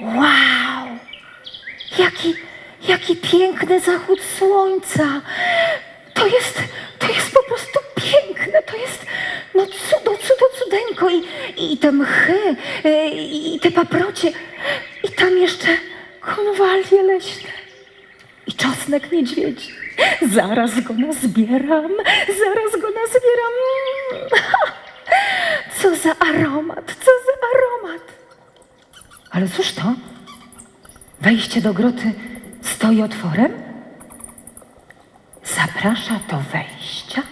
Wow! Jaki, jaki piękny zachód słońca! To jest, to jest po prostu piękne, to jest no cudo, cudo, cudeńko i, te mchy, y, i te paprocie, i tam jeszcze konwalie leśne i czosnek niedźwiedzi. Zaraz go nazbieram, zaraz go nazbieram. Co za aromat, co za aromat. Ale cóż to? Wejście do groty stoi otworem? Zaprasza do wejścia?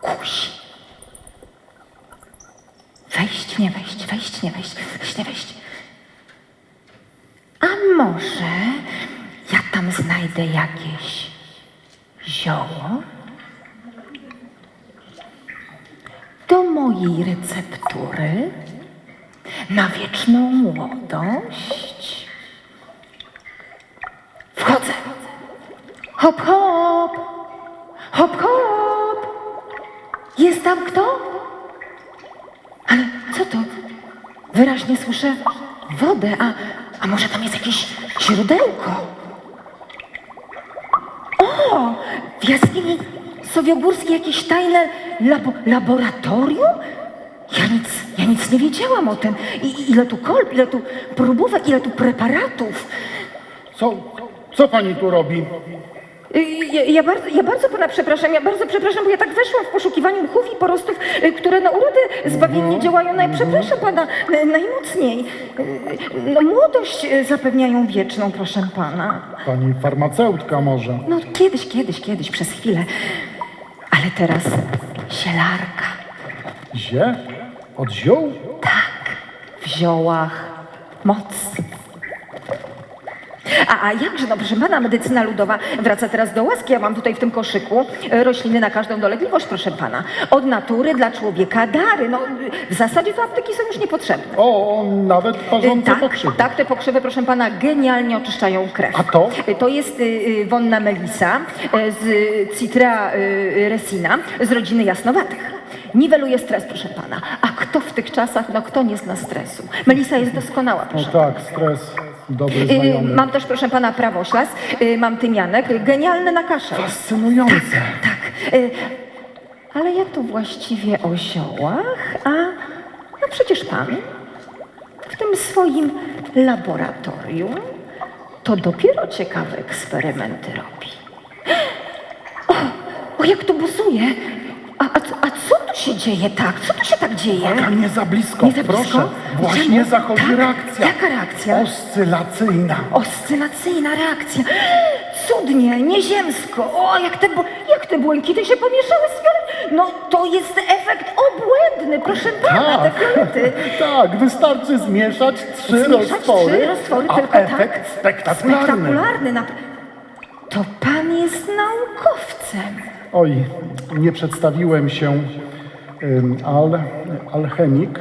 Kusi. Wejść, nie wejść, wejść, nie wejść, wejść, nie wejść. A może ja tam znajdę jakieś zioło? Do mojej receptury? na wieczną młodość. Wchodzę. Hop, hop. Hop, hop. Jest tam kto? Ale co to? Wyraźnie słyszę wodę, a, a może tam jest jakieś źródełko? O! W jaskini Sowiogórskiej jakieś tajne labo, laboratorium? Ja nic, ja nic nie wiedziałam o tym. I, ile tu kolb, ile tu próbówek, ile tu preparatów. Co, co pani tu robi? Y, Ja, ja, bardzo, ja bardzo pana przepraszam, ja bardzo przepraszam, bo ja tak weszłam w poszukiwaniu mchów i porostów, y, które na urody zbawiennie działają. No i przepraszam pana y, najmocniej. No młodość zapewniają wieczną, proszę pana. Pani farmaceutka może. No kiedyś, kiedyś, kiedyś, przez chwilę. Ale teraz sielarka. Zie? Od ziół? Tak, w ziołach moc. A, a jakże, no proszę pana, medycyna ludowa wraca teraz do łaski. Ja mam tutaj w tym koszyku e, rośliny na każdą dolegliwość, proszę pana. Od natury dla człowieka dary. No, w zasadzie to apteki są już niepotrzebne. O, nawet parzące tak, pokrzywy. tak, te pokrzywy, proszę pana, genialnie oczyszczają krew. A to? Y, To jest y, wonna melisa z citra y, resina z rodziny jasnowatych. Niweluje stres, proszę pana. A kto w tych czasach, no kto nie zna stresu? Melisa jest doskonała, No proszę tak, stres dobry Y, znajomy. Mam też, proszę pana, prawoślas, y, mam tymianek, genialny na kaszę. Fascynujące. Tak, y, ale ja tu właściwie o ziołach, a no przecież pan w tym swoim laboratorium to dopiero ciekawe eksperymenty robi. O, o jak to buzuje! A, a, co- a co tu się dzieje tak? Co tu się tak dzieje? Uwaga, nie za blisko, Nie za blisko? proszę. Właśnie Idziemy? zachodzi Tak? reakcja. Jaka reakcja? Oscylacyjna. Oscylacyjna reakcja. Cudnie, nieziemsko. O, jak te, jak te błękity się pomieszały z fiolet. No, to jest efekt obłędny, proszę pana, te fiolety. tak, wystarczy zmieszać trzy Zmieszać roztwory, trzy roztwory, a tylko efekt tak? spektakularny. Spektakularny. nap- To pan jest naukowcem. Oj, nie przedstawiłem się. Al, alchemik,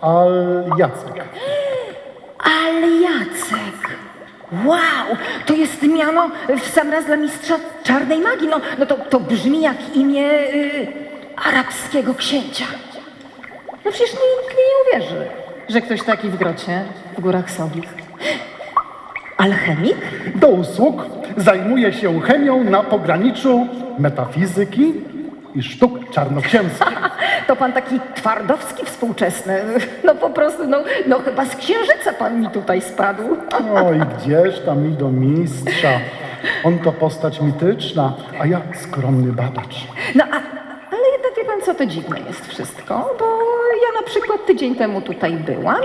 al Jacek. Ale Jacek. Wow, to jest miano w sam raz dla mistrza czarnej magii. No, no to, to brzmi jak imię y, arabskiego księcia. No przecież nikt nie uwierzy, że ktoś taki w grocie w górach Sobich. Alchemik? Do usług zajmuje się chemią na pograniczu metafizyki i sztuk czarnoksięskich. To pan taki twardowski współczesny. No po prostu, no, no chyba z księżyca pan mi tutaj spadł. Oj, gdzież tam mi do mistrza. On to postać mityczna, a ja skromny badacz. No a, ale jednak wie pan co, to dziwne jest wszystko, bo ja na przykład tydzień temu tutaj byłam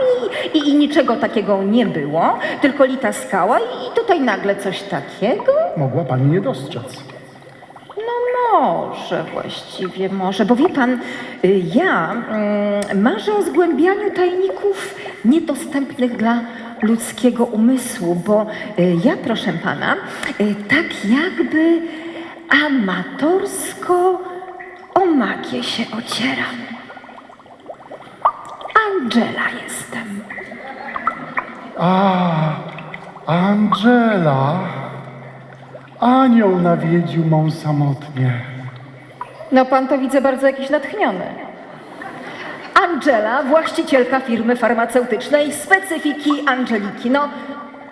i, i, i niczego takiego nie było, tylko lita skała i, i tutaj nagle coś takiego. Mogła pani nie dostrzec. Może właściwie może, bo wie pan, y, ja mm, marzę o zgłębianiu tajników niedostępnych dla ludzkiego umysłu, bo y, ja, proszę pana, y, tak jakby amatorsko o magię się ocieram. Angela jestem. A, Angela. Anioł nawiedził mą samotnie. No pan to widzę bardzo jakiś natchniony. Angela, właścicielka firmy farmaceutycznej, specyfiki Angeliki. No,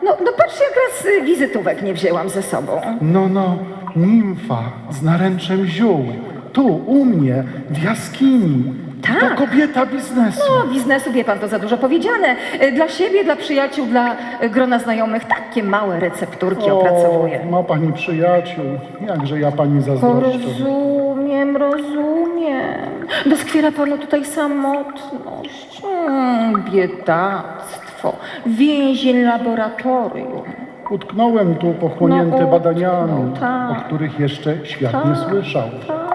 no, no patrz, jak raz wizytówek nie wzięłam ze sobą. No, no, nimfa z naręczem ziół. Tu, u mnie, w jaskini. Tak. To kobieta biznesu. No, biznesu, wie pan, to za dużo powiedziane. Y, Dla siebie, dla przyjaciół, dla y, grona znajomych takie małe recepturki opracowuję. ma pani przyjaciół. Jakże ja pani zazdroszczę. Rozumiem, rozumiem. Doskwiera panu tutaj samotność. Mm, biedactwo. Więzień laboratorium. Utknąłem tu pochłonięty No, badaniami, utknął, tak. o których jeszcze świat nie Tak, słyszał. tak.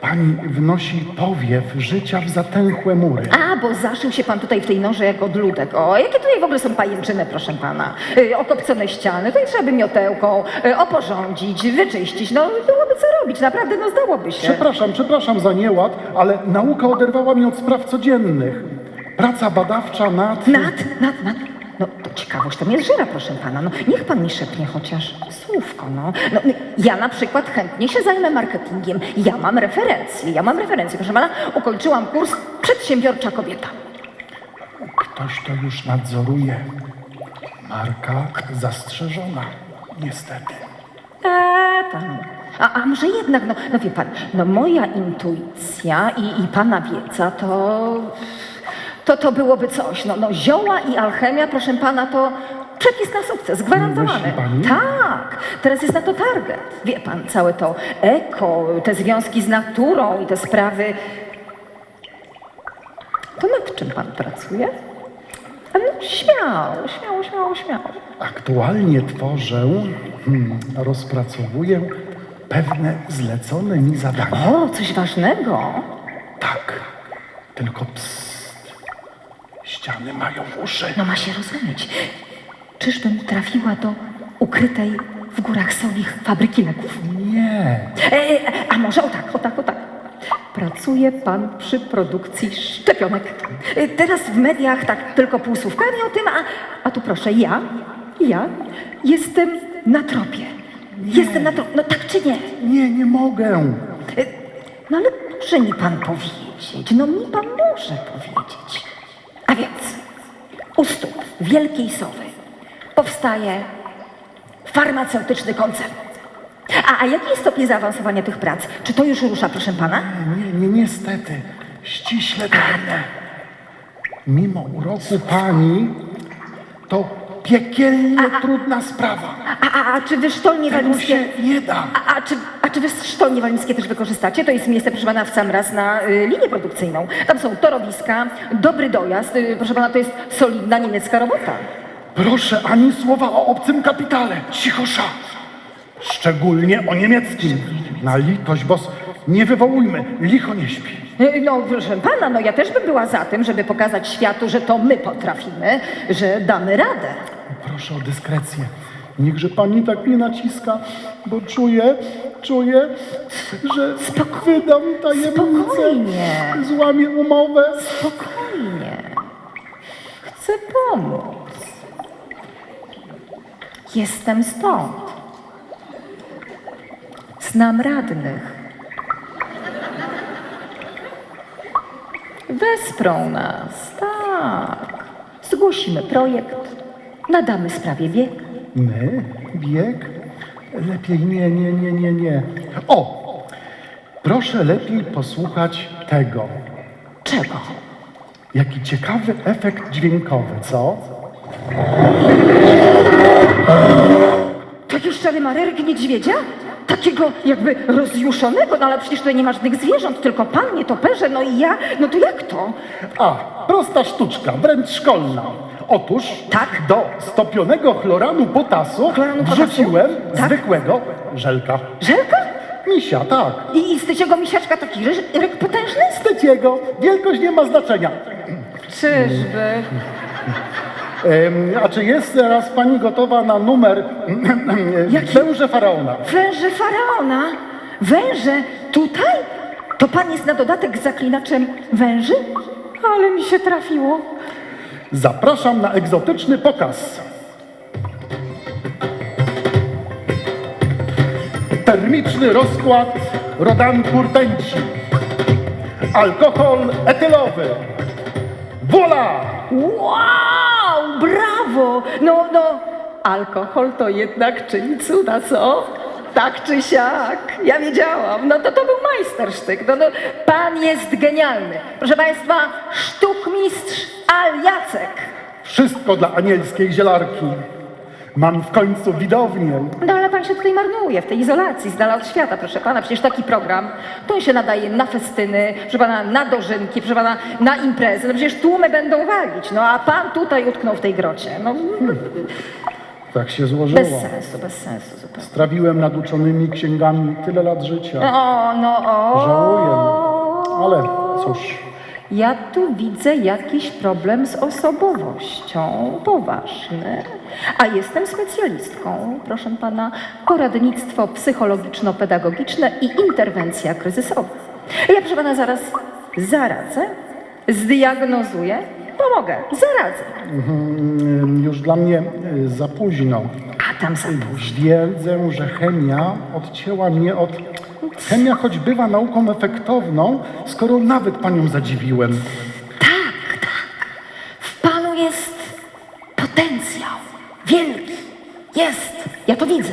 Pani wnosi powiew życia w zatęchłe mury. A, bo zaszył się pan tutaj w tej norze jak odludek. O, jakie tutaj w ogóle są pajęczyny, proszę pana. Y, okopcone ściany, tutaj trzeba by miotełką y, oporządzić, wyczyścić. No, byłoby co robić, naprawdę, no zdałoby się. Przepraszam, przepraszam za nieład, ale nauka oderwała mnie od spraw codziennych. Praca badawcza nad... Nad, nad, nad. Ciekawość to mnie zżera, proszę pana. No niech pan mi szepnie chociaż słówko, no. no. no, Ja na przykład chętnie się zajmę marketingiem. Ja mam referencje, ja mam referencje. Proszę pana, ukończyłam kurs Przedsiębiorcza Kobieta. Ktoś to już nadzoruje. Marka zastrzeżona, niestety. Eee, tam. A, a może jednak, no, no wie pan, no moja intuicja i, i pana wiedza to, to, to byłoby coś. No, no zioła i alchemia, proszę pana, to przepis na sukces, gwarantowany. Myśli pani? Tak, teraz jest na to target. Wie pan, całe to eko, te związki z naturą i te sprawy. To nad czym pan pracuje? A No śmiało, śmiało, śmiało, śmiało. Aktualnie tworzę, hmm, rozpracowuję pewne zlecone mi zadania. O, coś ważnego. Tak, tylko psst. Ściany mają uszy. No ma się rozumieć. Czyżbym trafiła do ukrytej w górach sowich fabryki leków? Nie, E, a może o tak, o tak, o tak. Pracuje pan przy produkcji szczepionek. E, teraz w mediach tak tylko półsłówkami o tym, a, a tu proszę, ja, ja jestem na tropie. Jestem na tropie, no tak czy nie? nie, nie mogę. E, No ale może mi pan powiedzieć, no mi pan może powiedzieć. A więc u stóp Wielkiej Sowy powstaje farmaceutyczny koncern. A, a jaki jest stopień zaawansowania tych prac? Czy to już rusza, proszę pana? Nie, nie, niestety. Ściśle tajne. Mimo uroku pani, to piekielnie trudna sprawa. A, a, a czy wy sztolnie Tego walimskie... się nie da. A, a, czy, a czy wy sztolnie walimskie też wykorzystacie? To jest miejsce, proszę pana, w sam raz na y, linię produkcyjną. Tam są torowiska, dobry dojazd. Y, proszę pana, to jest solidna niemiecka robota. Proszę ani słowa o obcym kapitale. Cichosza. Szczególnie o niemieckim. Na litość, bos, nie wywołujmy. Licho nie śpi. Y, No, proszę pana, no ja też bym była za tym, żeby pokazać światu, że to my potrafimy, że damy radę. Proszę o dyskrecję. Niechże pani tak nie naciska, bo czuję, czuję, że wydam tajemnicę. Spokojnie. Złamię umowę. Spokojnie. Chcę pomóc. Jestem stąd. Znam radnych. Wesprą nas, tak. Zgłosimy projekt, nadamy sprawie bieg. My? Bieg? Lepiej nie, nie, nie, nie, nie. O! Proszę lepiej posłuchać tego. Czego? Jaki ciekawy efekt dźwiękowy, co? Taki szczery mareryk niedźwiedzia? Takiego jakby rozjuszonego, no ale przecież tutaj nie ma żadnych zwierząt, tylko pan, nietoperze, no i ja, no to jak to? A, prosta sztuczka, wręcz szkolna. Otóż Tak? do stopionego chloranu potasu Chloranu potasu? wrzuciłem Tak? zwykłego żelka. Żelka? Misia, tak. I, i z tyciego misiaczka taki ryż, ryk potężny? Steciego. Wielkość nie ma znaczenia. Czyżby? A czy jest teraz pani gotowa na numer Jaki? węże faraona? Węże faraona? Węże tutaj? To pan jest na dodatek zaklinaczem węży? Ale mi się trafiło. Zapraszam na egzotyczny pokaz. Termiczny rozkład rodanku rtęci. Alkohol etylowy. Wola! Wow, brawo! No, no, alkohol to jednak czyni cuda, co? Tak czy siak, ja wiedziałam. No to to był majstersztyk. No, no, pan jest genialny. Proszę państwa, sztukmistrz Al Jacek. Wszystko dla anielskiej zielarki. Mam w końcu widownię. No ale pan się tutaj marnuje w tej izolacji, z dala od świata, proszę pana. Przecież taki program, to on się nadaje na festyny, proszę pana, na dożynki, proszę pana, na imprezy. No przecież tłumy będą walić. No a pan tutaj utknął w tej grocie. No Tak się złożyło. bez sensu, bez sensu zupełnie. Strawiłem nad uczonymi księgami tyle lat życia. O, no o. Żałuję. Ale cóż, Ja tu widzę jakiś problem z osobowością. Poważny. A jestem specjalistką, proszę pana, poradnictwo psychologiczno-pedagogiczne i interwencja kryzysowa. Ja, proszę pana, zaraz zaradzę, zdiagnozuję, pomogę, zaradzę. mm, już dla mnie y, za późno. A tam za późno. Wiedzę, że chemia odcięła mnie od. Chemia choć bywa nauką efektowną, skoro nawet panią zadziwiłem. Tak, tak. W panu jest potencjał. Wielki. Jest. Ja to widzę.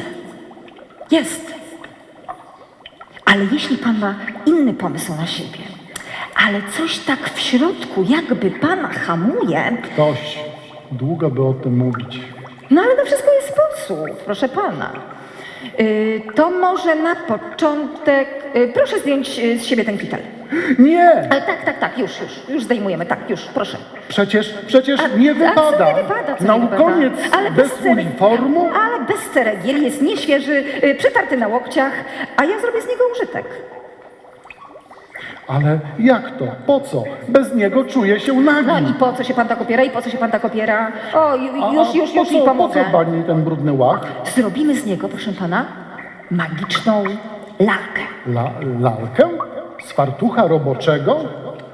Jest. Ale jeśli pan ma inny pomysł na siebie, ale coś tak w środku jakby pana hamuje, Ktoś długo by o tym mówić. no ale na wszystko jest sposób, proszę pana. Yy, to może na początek. Yy, proszę zdjąć yy, z siebie ten kitel. Nie! Ale tak, tak, tak, już, już, już zdejmujemy, tak, już, proszę. Przecież, przecież A- nie a co wypada. nie wypada, co nie Naukoniec wypada? Ale bez cere- uniformu. Ale bez ceregiel, jest nieświeży, y, przytarty na łokciach, a ja zrobię z niego użytek. Ale jak to? Po co? Bez niego czuję się nagi. No i po co się pan tak opiera i po co się pan tak opiera? O, ju- A- już, a już, po już co, Po pomogę. co pani ten brudny łach? Zrobimy z niego, proszę pana, magiczną lalkę. La, lalkę? Z fartucha roboczego?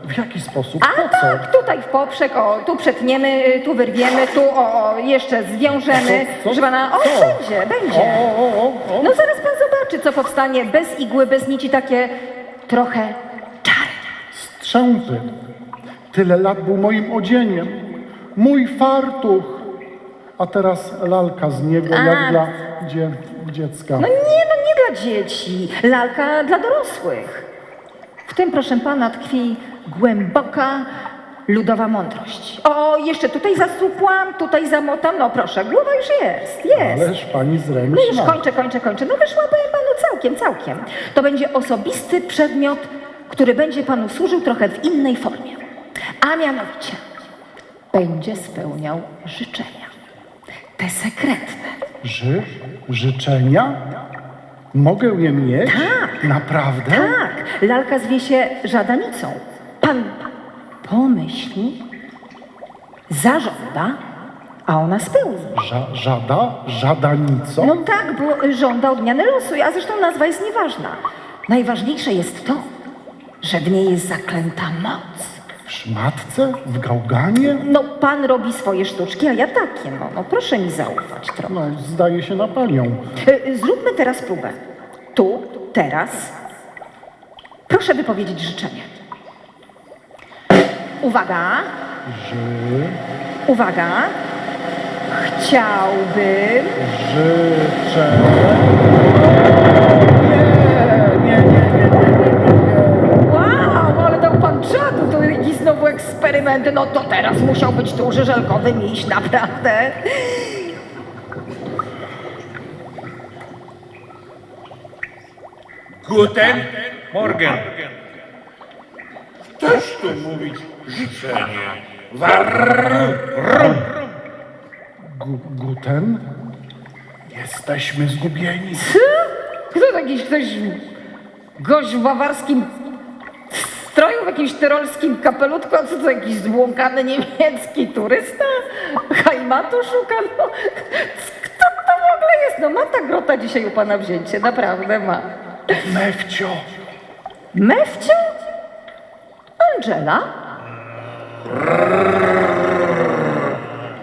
W jaki sposób? A Po co? tak, tutaj w poprzek, o, tu przetniemy, tu wyrwiemy, tu, o, o jeszcze zwiążemy. Co- co- Proszę pana, o, co? będzie, będzie. O, o, o, o. No zaraz pan zobaczy, co powstanie bez igły, bez nici, takie trochę. Strzępy. Tyle lat był moim odzieniem. Mój fartuch. A teraz lalka z niego, A. jak dla dzie, dziecka. No nie, no nie dla dzieci, lalka dla dorosłych. W tym, proszę pana, tkwi głęboka ludowa mądrość. O, jeszcze tutaj zasupłam, tutaj zamotam, no proszę, głowa już jest, jest. Ależ pani No już zręczna. kończę, kończę, kończę. No wyszła powiem panu całkiem, całkiem. To będzie osobisty przedmiot, który będzie panu służył trochę w innej formie. A mianowicie będzie spełniał życzenia. Te sekretne. Ży, życzenia? Mogę je mieć? Tak. Naprawdę? Tak, lalka zwie się żadanicą. Pan pomyśli, zażąda, a ona spełni. Ża, żada? Żadanicą? No tak, bo żąda odmiany losu, a zresztą nazwa jest nieważna. Najważniejsze jest to, że w niej jest zaklęta moc. W szmatce? W gałganie? No, pan robi swoje sztuczki, a ja takie, no, no proszę mi zaufać trochę. No, zdaje się na panią. Y, y, Zróbmy teraz próbę. Tu, teraz. Proszę wypowiedzieć życzenie. Uwaga, Ży, uwaga. Chciałbym. życzę... No to teraz musiał być duży żelkowy miś, naprawdę. Guten Morgen. Też tu mówić życzenie. Warrum. Gu, guten? Jesteśmy zgubieni. Co? Kto jakiś ktoś, gość w bawarskim stroju, w jakimś tyrolskim kapelutku, a co to jakiś zbłąkany niemiecki turysta? Hajmatu szuka? No, kto to w ogóle jest? No ma ta grota dzisiaj u pana wzięcie, naprawdę ma. Mewcio. Mewcio? Angela?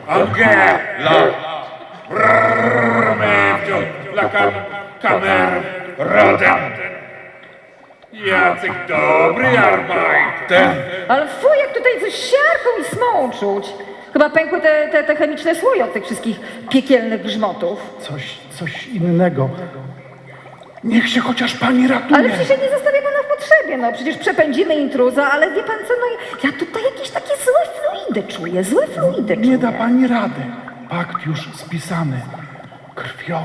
Angela! Mewcio, dla kam kamer Roden. Jacek dobry arbajter. Ale fuj, jak tutaj coś siarką i smołą czuć. Chyba pękły te, te, te chemiczne słoje od tych wszystkich piekielnych grzmotów. Coś, coś innego. Niech się chociaż pani ratuje. Ale przecież ja nie zostawię pana w potrzebie, no przecież przepędzimy intruza, ale wie pan co, no ja tutaj jakieś takie złe fluidy czuję, złe fluidy czuję. Nie da pani rady. Pakt już spisany. Krwią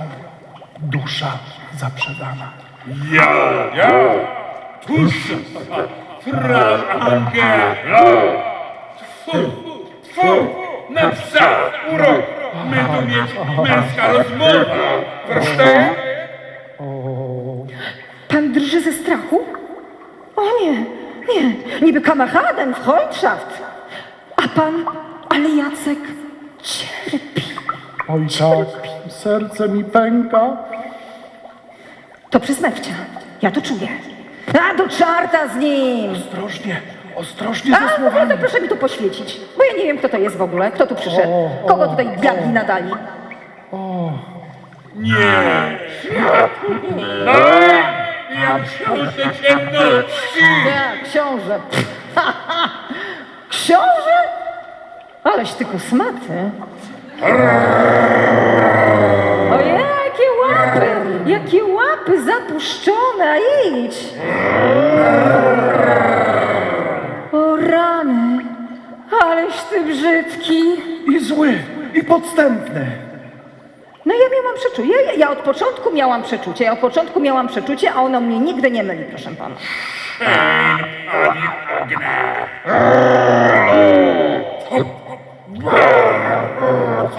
dusza zaprzedana. Ja, ja, tuż, fraż Angela. Tfu, tfu, na psa, urok. My tu mieć męska rozmowa. Verstehen? Pan drży ze strachu? O nie, nie, niby Kammerhaden, Freundschaft. A pan, ale Jacek cierpi. Oj tak, serce mi pęka. To przez Mewcia, ja to czuję. A do czarta z nim! Ostrożnie, ostrożnie ze A, no słowami. to proszę mi tu poświecić, bo ja nie wiem, kto to jest w ogóle, kto tu przyszedł, kogo tutaj diabli nadali. Nie. No, ja książę ciemności. Ja, książę. Książę? Aleś ty kosmaty. Łapy zapuszczone, a idź. O rany, aleś ty brzydki. I zły, i podstępny. No ja miałam przeczucie, ja, ja od początku miałam przeczucie, ja od początku miałam przeczucie, a ono mnie nigdy nie myli, proszę pana.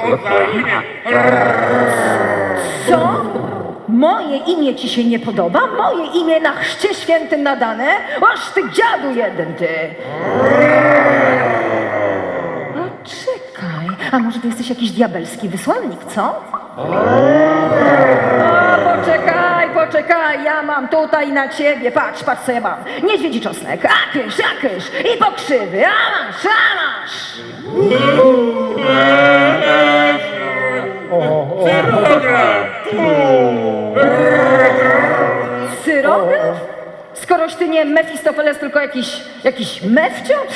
Co za imię? Moje imię ci się nie podoba? Moje imię na chrzcie świętym nadane? Aż ty dziadu jeden, ty! A czekaj, a może ty jesteś jakiś diabelski wysłannik, co? O, poczekaj, poczekaj, ja mam tutaj na ciebie, patrz, patrz co ja mam. Niedźwiedzi czosnek, akysz, akysz i pokrzywy, a masz, a masz! Droga, Cyrograf? Skoroś ty nie Mefistofeles, tylko jakiś, jakiś mewciącz?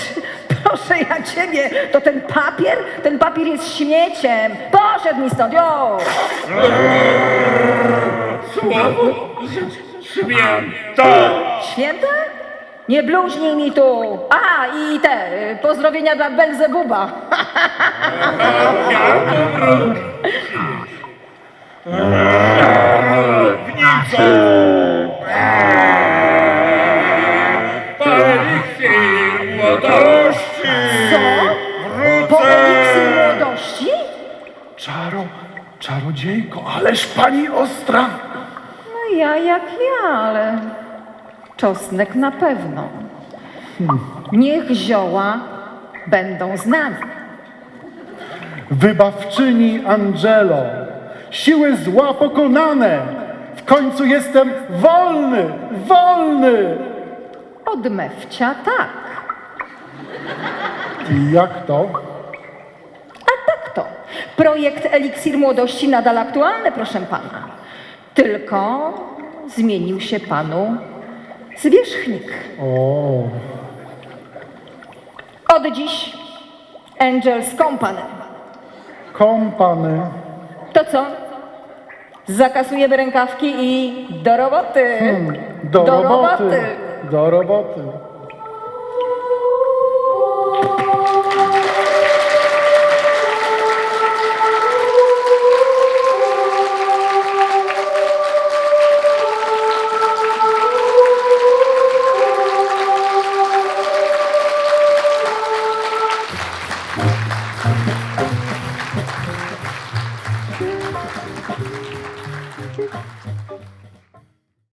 Proszę ja ciebie, to ten papier, ten papier jest śmieciem. Poszedł mi stąd, jo! słowo święta. Święte? Nie bluźnij mi tu. A, i te, y, pozdrowienia dla Belzebuba. Ja to. Wnicą. Eliksir młodości. Co? Po eliksir młodości? Czaro, czarodziejko, ależ pani ostra. No ja jak ja, ale czosnek na pewno. Niech zioła będą z nami. Wybawczyni Angelo, siły zła pokonane. W końcu jestem wolny, wolny. Od mewcia tak. I jak to? A tak to. Projekt Eliksir Młodości nadal aktualny, proszę pana. Tylko zmienił się panu zwierzchnik. O, Od dziś Angels Company. kompany. To co? Zakasujemy rękawki i do roboty. Do, roboty. Do roboty.